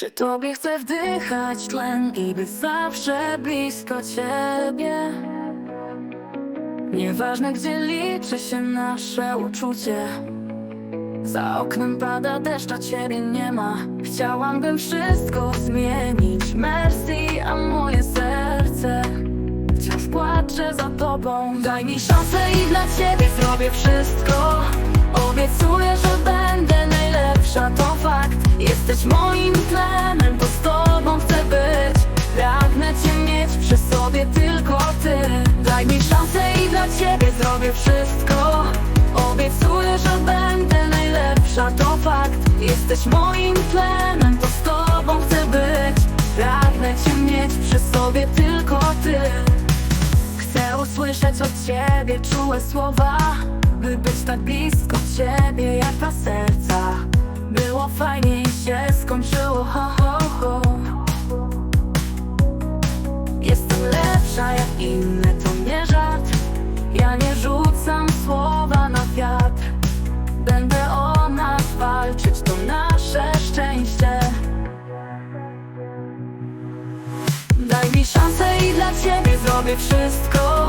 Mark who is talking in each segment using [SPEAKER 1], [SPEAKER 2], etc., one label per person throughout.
[SPEAKER 1] Przy tobie chcę wdychać tlen i być zawsze blisko ciebie. Nieważne gdzie liczy się nasze uczucie. Za oknem pada deszcz, a ciebie nie ma. Chciałabym wszystko zmienić. Mercy, a moje serce Wciąż płaczę za tobą. Daj mi szansę i dla ciebie zrobię wszystko. Obiecuję, że będę Jesteś moim tlenem, to z tobą chcę być. Pragnę cię mieć przy sobie tylko ty. Daj mi szansę i dla ciebie zrobię wszystko. Obiecuję, że będę najlepsza, to fakt. Jesteś moim tlenem, to z tobą chcę być. Pragnę cię mieć przy sobie tylko ty. Chcę usłyszeć od ciebie czułe słowa By być tak blisko inne, to nie żart. Ja nie rzucam słowa na wiatr. Będę o nas walczyć, to nasze szczęście. Daj mi szansę i dla ciebie zrobię wszystko.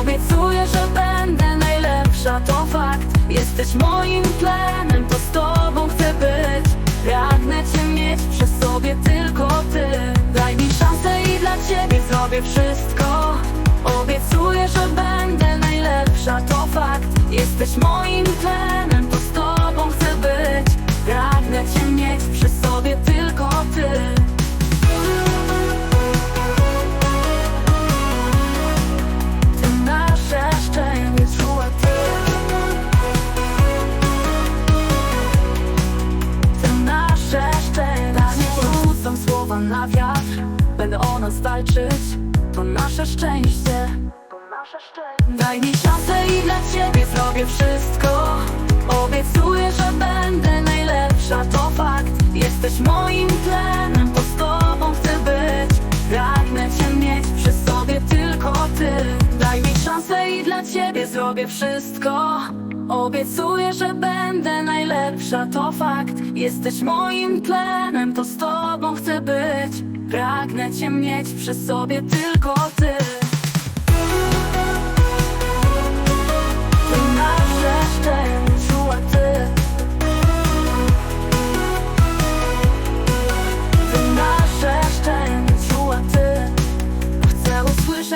[SPEAKER 1] Obiecuję, że będę najlepsza, to fakt. Jesteś moim tlenem, to z tobą chcę być. Pragnę cię mieć przy sobie tylko ty. Daj mi szansę i dla ciebie zrobię wszystko Moim tlenem, to z tobą chcę być. Pragnę cię mieć przy sobie tylko ty. Ty nasze szczęście czuła ty. Nasze szczęście. Rzucam słowa na wiatr Będę o nas walczyć. To nasze szczęście Daj mi szansę i dla ciebie zrobię wszystko. Obiecuję, że będę najlepsza, to fakt. Jesteś moim tlenem, to z tobą chcę być. Pragnę cię mieć przy sobie tylko ty. Daj mi szansę i dla ciebie zrobię wszystko. Obiecuję, że będę najlepsza, to fakt. Jesteś moim tlenem, to z tobą chcę być. Pragnę cię mieć przy sobie tylko ty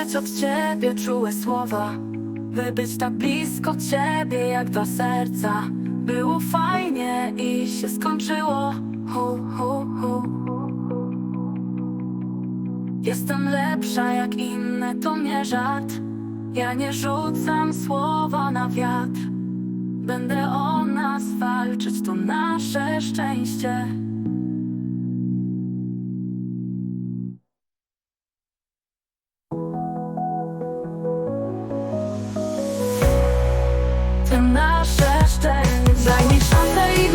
[SPEAKER 1] usłyszeć od ciebie czułe słowa. By być tak blisko ciebie jak dwa serca. Było fajnie i się skończyło. Hu, hu, hu. Jestem lepsza jak inne, to nie żart. Ja nie rzucam słowa na wiatr. Będę o nas walczyć, to nasze szczęście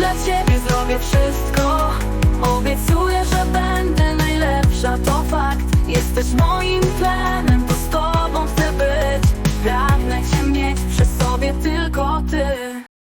[SPEAKER 1] dla ciebie zrobię wszystko